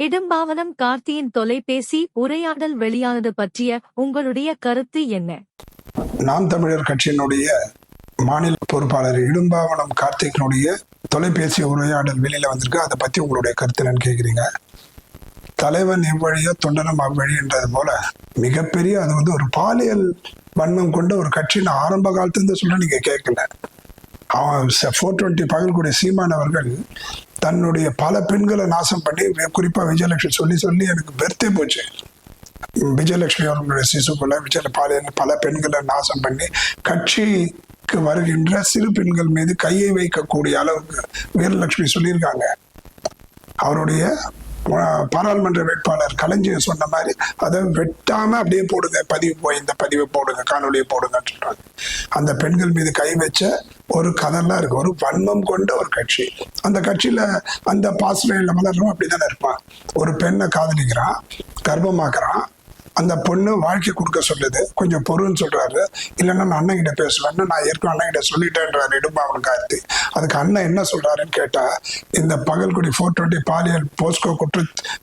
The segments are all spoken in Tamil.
இடும்பாவனம் கார்த்தியின் தொலைபேசி உரையாடல் வெளியானது பற்றிய உங்களுடைய கருத்து என்ன? நாம் தமிழர் கட்சியினுடைய மாநில பொறுப்பாளர் இடும்பாவனம் கார்த்திகனுடைய தொலைபேசி உரையாடல் வெளியில வந்திருக்கு. அதை பத்தி உங்களுடைய கருத்து என்னன்னு கேக்குறீங்க. தலைவன் எவ்வழியோ தொண்டனம் அவ்வழின்றது போல மிகப்பெரிய அது வந்து ஒரு பாலியல் வன்மம் கொண்ட ஒரு கட்சின்னு ஆரம்ப காலத்துல இருந்து சொல்ல நீங்க கேட்கல ஃபோர் டுவெண்ட்டி பகல்குடி சீமான் அவர்கள் தன்னுடைய பல பெண்களை நாசம் பண்ணி குறிப்பாக விஜயலட்சுமி சொல்லி சொல்லி எனக்கு பெருத்தே போச்சு. விஜயலட்சுமி அவர்களுடைய சிசுக்குள்ள விஜய பாலியல் பல பெண்களை நாசம் பண்ணி கட்சிக்கு வருகின்ற சிறு பெண்கள் மீது கையை வைக்கக்கூடிய அளவுக்கு வீரலட்சுமி சொல்லியிருக்காங்க. அவருடைய பாராளுமன்ற வேட்பாளர் கலைஞர் சொன்ன மாதிரி அதை வெட்டாம அப்படியே போடுங்க பதிவு போய் இந்த பதிவை போடுங்க காணொலியை போடுங்கன்னு சொல்றாங்க. அந்த பெண்கள் மீது கை வச்ச ஒரு கதெல்லாம் இருக்கு. ஒரு வன்மம் கொண்ட ஒரு கட்சி. அந்த கட்சியில அந்த பாசறையில் மலரும் அப்படிதானே இருப்பான். ஒரு பெண்ணை காதலிக்கிறான் கர்ப்பமாக்குறான் அந்த பொண்ணு வாழ்க்கை கொடுக்க சொல்லுது. கொஞ்சம் பொறுன்னு சொல்றாரு. இல்லைன்னா நான் அண்ணன் கிட்ட பேசுவேன்னு நான் ஏற்கனவே அண்ணன் கிட்ட சொல்லிட்டேன்றாரு இடும்பாவன் கார்த்தி அதுக்கு அண்ணன் என்ன சொல்றாருன்னு கேட்டா இந்த பகல்குடி ஃபோர் டுவெண்ட்டி பாலியல் போஸ்கோ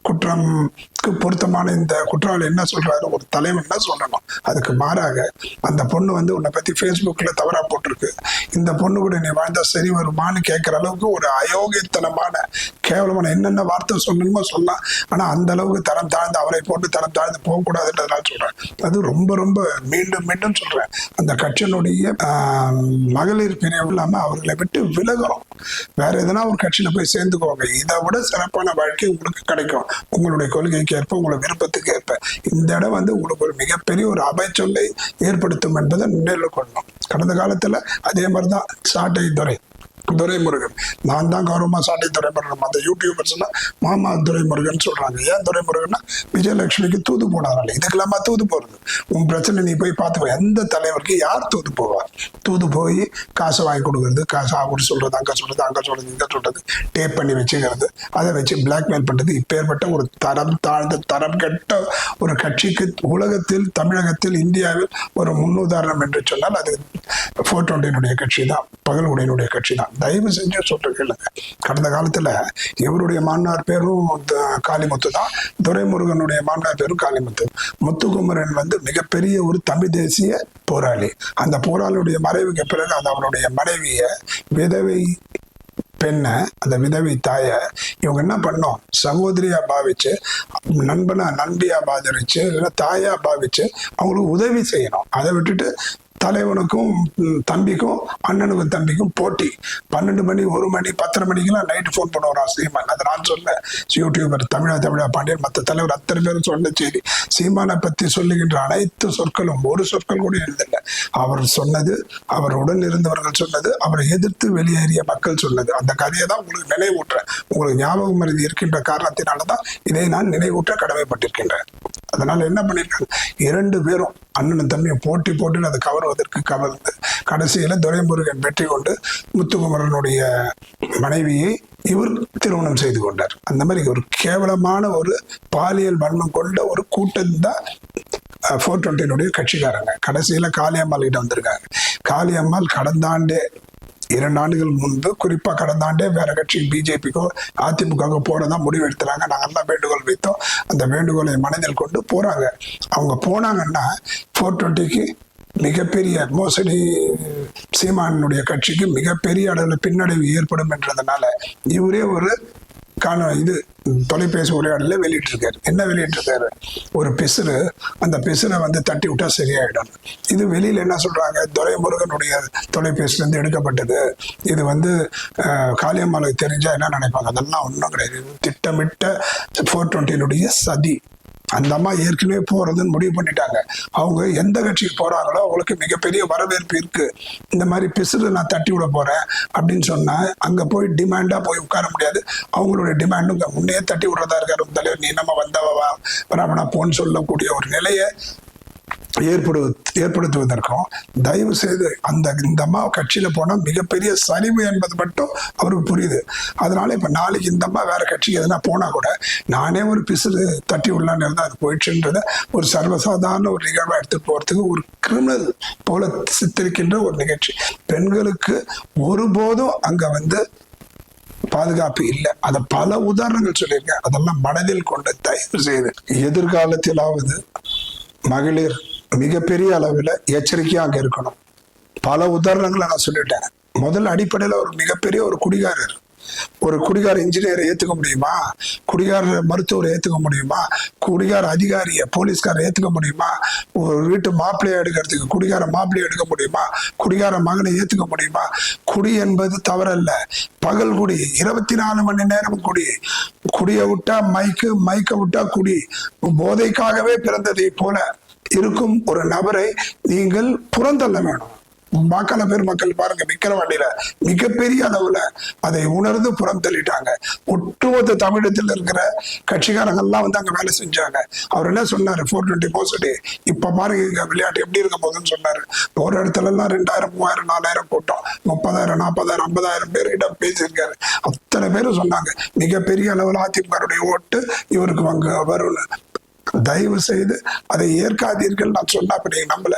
குற்ற குற்றம்க்கு பொருத்தமான இந்த குற்றவாளி என்ன சொல்றாரு ஒரு தலைவன் என்ன சொல்லணும். அதுக்கு மாறாக அந்த பொண்ணு வந்து உன்னை பத்தி ஃபேஸ்புக்ல தவறா போட்டிருக்கு. இந்த பொண்ணு கூட நீ வாழ்ந்தா சரி வருமான்னு கேட்கிற அளவுக்கு ஒரு அயோக்கியத்தனமான கேவலமான என்னென்ன வார்த்தை சொல்லணுமோ சொல்லலாம் ஆனா அந்த அளவுக்கு தரம் தாழ்ந்து அவரை போட்டு தரம் தாழ்ந்து போகக்கூடாதுன்றதுனால சொல்றேன். அது ரொம்ப ரொம்ப மீண்டும் மீண்டும் சொல்றேன். அந்த கட்சியினுடைய மகளிர் பிரிவு இல்லாம அவர்களை விட்டு விலகணும். வேற எதனா ஒரு கட்சியில போய் சேர்ந்துக்கோங்க. இதை விட சிறப்பான வாழ்க்கை உங்களுக்கு கிடைக்கும். உங்களுடைய கொள்கைக்கு ஏற்ப உங்களை விருப்பத்துக்கு ஏற்ப இந்த இடம் வந்து உங்களுக்கு ஒரு மிகப்பெரிய ஒரு அபயச்சொல்லை ஏற்படுத்தும் என்பதை நினைவு கொள்ளணும். கடந்த காலத்தில் அதே மாதிரி தான் சாட்டை துறை. துரைமுருகன். நான் தான் கௌரவமாக சாட்டை துரைமுருகன். அந்த யூடியூபர்ஸ்னா மாமா துரைமுருகன் சொல்கிறாங்க ஏன் துரைமுருகன்னா விஜயலட்சுமிக்கு தூது போனாரால இதுக்கெல்லாமா தூது போகிறது உன் பிரச்சனை நீ போய் பார்த்துக்கோ. எந்த தலைவருக்கு யார் தூது போவார்? தூது போய் காசை வாங்கி கொடுக்கறது காசு அவர் சொல்கிறது அங்க சொல்கிறது அங்க சொல்கிறது இங்கே சொல்கிறது டேப் பண்ணி வச்சுக்கிறது அதை வச்சு பிளாக்மெயில் பண்ணுறது இப்பேற்பட்ட ஒரு தரம் தாழ்ந்த தரம் கெட்ட ஒரு கட்சிக்கு உலகத்தில் தமிழகத்தில் இந்தியாவில் ஒரு முன்னுதாரணம் என்று சொன்னால் அது ஃபோர் டுவெண்ட்டினுடைய கட்சி தான் பகல்குடியினுடைய கட்சி தான் தயவு செஞ்சு சொல்ற கேளுங்க. கடந்த காலத்துல இவருடைய மாமனார் பேரும் காளிமுத்து தான். துரைமுருகனுடைய மாமனார் பேரும் காளிமுத்து. முத்துக்குமரன் வந்து மிகப்பெரிய ஒரு தமிழ் தேசிய போராளி. அந்த போராளியுடைய மறைவுக்கு பிறகு அது அவருடைய மனைவிய விதவை பெண்ணை அந்த விதவை தாயை இவங்க என்ன பண்ணோம்? சகோதரியா பாவிச்சு நண்பனா நண்பியா பாதிச்சு இல்லைன்னா தாயா பாவிச்சு அவங்களுக்கு உதவி செய்யணும். அதை விட்டுட்டு தலைவனுக்கும் தம்பிக்கும் அண்ணனுக்கும் தம்பிக்கும் போட்டி. பன்னெண்டு மணி ஒரு மணி பத்தரை மணிக்கெல்லாம் நைட்டு ஃபோன் பண்ணுவாராம் சீமான். அதை நான் சொல்ல யூடியூபர் தமிழா தமிழா பாண்டியன் மற்ற தலைவர் அத்தனை பேரும் சொன்ன செய்தி. சீமானை பற்றி சொல்லுகின்ற அனைத்து சொற்களும் ஒரு சொற்கள் கூட எழுதல. அவர் சொன்னது அவர் உடன் இருந்தவர்கள் சொன்னது அவரை எதிர்த்து வெளியேறிய மக்கள் சொன்னது. அந்த கதையை தான் உங்களுக்கு நினைவூட்டுறேன். உங்களுக்கு ஞாபகம் மருதி இருக்கின்ற காரணத்தினால தான் இதை நான் நினைவூட்ட கடமைப்பட்டிருக்கின்றேன். அதனால என்ன பண்ணிருக்காங்க? இரண்டு பேரும் அண்ணனும் தம்பியும் போட்டி போட்டு அதை கவருவதற்கு கவர்ந்து கடைசியில துரைமுருகன் வெற்றி கொண்டு முத்துக்குமரனுடைய மனைவியை இவர் திருமணம் செய்து கொண்டார். அந்த மாதிரி ஒரு கேவலமான ஒரு பாலியல் வன்மம் கொண்ட ஒரு கூட்டம் தான் ஃபோர் டுவெண்ட்டினுடைய கட்சிக்காரங்க. கடைசியில காளியம்மாள் கிட்ட வந்திருக்காங்க. காளியம்மாள் கடந்த ஆண்டே இரண்டு ஆண்டுகள் முன்பு குறிப்பா கடந்த ஆண்டே வேற கட்சி பிஜேபிக்கோ அதிமுகவோ போறதான் முடிவு எடுத்துறாங்க நாங்கெல்லாம் வேண்டுகோள் வைத்தோம். அந்த வேண்டுகோளை மனதில் கொண்டு போறாங்க. அவங்க போனாங்கன்னா ஃபோர் டுவெண்ட்டிக்கு மிகப்பெரிய மோசடி சீமானுடைய கட்சிக்கு மிகப்பெரிய அளவில் பின்னடைவு ஏற்படும் என்றதுனால இவரே ஒரு காண இது தொலைபேசி உரையாடல வெளியிட்டிருக்காரு. என்ன வெளியிட்டிருக்காரு? ஒரு பிசுறு அந்த பிசுரை வந்து தட்டி விட்டா சரியாயிடும். இது வெளியில என்ன சொல்றாங்க? துரைமுருகனுடைய தொலைபேசிலேருந்து எடுக்கப்பட்டது. இது வந்து காளியம்மாளுக்கு தெரிஞ்சா என்ன நினைப்பாங்க? அதெல்லாம் ஒன்றும் கிடையாது. திட்டமிட்ட ஃபோர் டுவெண்ட்டியினுடைய சதி. அந்த அம்மா ஏற்கனவே போறதுன்னு முடிவு பண்ணிட்டாங்க. அவங்க எந்த கட்சிக்கு போறாங்களோ அவங்களுக்கு மிகப்பெரிய வரவேற்பு இருக்கு. இந்த மாதிரி பிசுறு நான் தட்டி விட போறேன் அப்படின்னு சொன்னா அங்க போய் டிமாண்டா போய் உட்கார முடியாது. அவங்களுடைய டிமாண்டும் முன்னே தட்டி விடுறதா இருக்காரு தலைவர் நீ நம்ம வந்தவா வராமனா போன்னு சொல்லக்கூடிய ஒரு நிலையை ஏற்படு ஏற்படுத்துவதற்கும் தயவு செய்து அந்த இந்த அம்மா கட்சியில போனால் மிகப்பெரிய சரிவு என்பது மட்டும் அவருக்கு புரியுது. அதனால இப்போ நாளைக்கு இந்த அம்மா வேற கட்சிக்கு எதுனா போனால் கூட நானே ஒரு பிசுறு தட்டி உள்ளான்னு இருந்தால் அது போயிடுச்சுன்றத ஒரு சர்வசாதாரண ஒரு நிகழ்வாக எடுத்து போகிறதுக்கு ஒரு கிரிமினல் போல சித்தரிக்கின்ற ஒரு நிகழ்ச்சி. பெண்களுக்கு ஒருபோதும் அங்கே வந்து பாதுகாப்பு இல்லை. அதை பல உதாரணங்கள் சொல்லியிருக்கேன். அதெல்லாம் மனதில் கொண்டு தயவு செய்து எதிர்காலத்திலாவது மகளிர் மிகப்பெரிய அளவில் எச்சரிக்கையாக இருக்கணும். பல உதாரணங்களை நான் சொல்லிட்டேன். முதல் அடிப்படையில் ஒரு மிகப்பெரிய ஒரு குடிகாரர். ஒரு குடிகார இன்ஜினியரை ஏற்றுக்க முடியுமா? குடிகார மருத்துவரை ஏற்றுக்க முடியுமா? குடிகார அதிகாரியை போலீஸ்காரை ஏற்றுக்க முடியுமா? ஒரு வீட்டு மாப்பிள்ளையை எடுக்கிறதுக்கு குடிகார மாப்பிள்ளையை எடுக்க முடியுமா? குடிகார மகனை ஏற்றுக்க முடியுமா? குடி என்பது தவறல்ல. பகல் குடி இருபத்தி நாலு மணி நேரம் குடி. குடியை விட்டா மைக்கு மைக்கை விட்டா குடி. போதைக்காகவே பிறந்ததை போல இருக்கும் ஒரு நபரை நீங்கள் புறந்தள்ள வேணும் மக்கள பெருமக்கள் பாருங்க விக்கிரவாண்டியில மிகப்பெரிய அளவுல அதை உணர்ந்து புறம் தள்ளிட்டாங்க ஒட்டுமொத்த தமிழகத்தில் இருக்கிற கட்சிக்காரங்கள்லாம் வந்து அங்க வேலை செஞ்சாங்க. அவர் என்ன சொன்னாரு? ஃபோர் டுவெண்ட்டி போசிட்டி இப்ப பாருங்க இங்க விளையாட்டு எப்படி இருக்க போகுதுன்னு சொன்னாரு. ஒரு இடத்துல எல்லாம் ரெண்டாயிரம் மூவாயிரம் நாலாயிரம் கூட்டம். முப்பதாயிரம் நாற்பதாயிரம் ஐம்பதாயிரம் பேர் கிட்ட பேசியிருக்காரு. அத்தனை பேரும் சொன்னாங்க மிகப்பெரிய அளவில் அதிமுகவுடைய ஓட்டு இவருக்கு அங்க வரும்னு. தயவு செய்து அதை ஏற்காதீர்கள். நான் சொன்னா அப்ப நீங்க நம்மள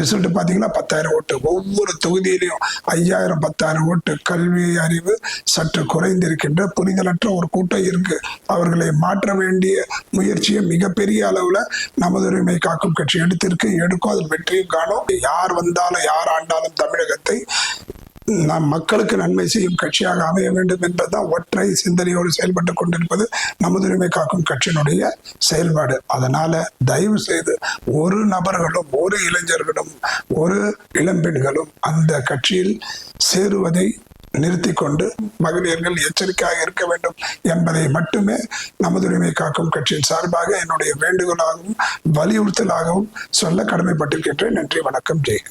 ரிசல்ட் பாத்தீங்கன்னா பத்தாயிரம் ஓட்டு. ஒவ்வொரு தொகுதியிலையும் ஐயாயிரம் பத்தாயிரம் ஓட்டு. கல்வி அறிவு சற்று குறைந்திருக்கின்ற புரிதலற்ற ஒரு கூட்டம் இருக்கு. அவர்களை மாற்ற வேண்டிய முயற்சியை மிகப்பெரிய அளவுல நமது உரிமை காக்கும் கட்சி எடுத்திருக்கு. எடுக்கும் அதில் வெற்றியும் காணும். யார் வந்தாலும் யார் ஆண்டாலும் தமிழகத்தை நாம் மக்களுக்கு நன்மை செய்யும் கட்சியாக அமைய வேண்டும் என்பதுதான் ஒற்றை சிந்தனையோடு செயல்பட்டு கொண்டிருப்பது நமதுரிமை காக்கும் கட்சியினுடைய செயல்பாடு. அதனால தயவு செய்து ஒரு நபர்களும் ஒரு இளைஞர்களும் ஒரு இளம்பெண்களும் அந்த கட்சியில் சேருவதை நிறுத்தி கொண்டு மகளிர்கள் எச்சரிக்கையாக இருக்க வேண்டும் என்பதை மட்டுமே நமதுரிமை காக்கும் கட்சியின் சார்பாக என்னுடைய வேண்டுகோளாகவும் வலியுறுத்தலாகவும் சொல்ல கடமைப்பட்டிருக்கின்றேன். நன்றி வணக்கம் ஜெய்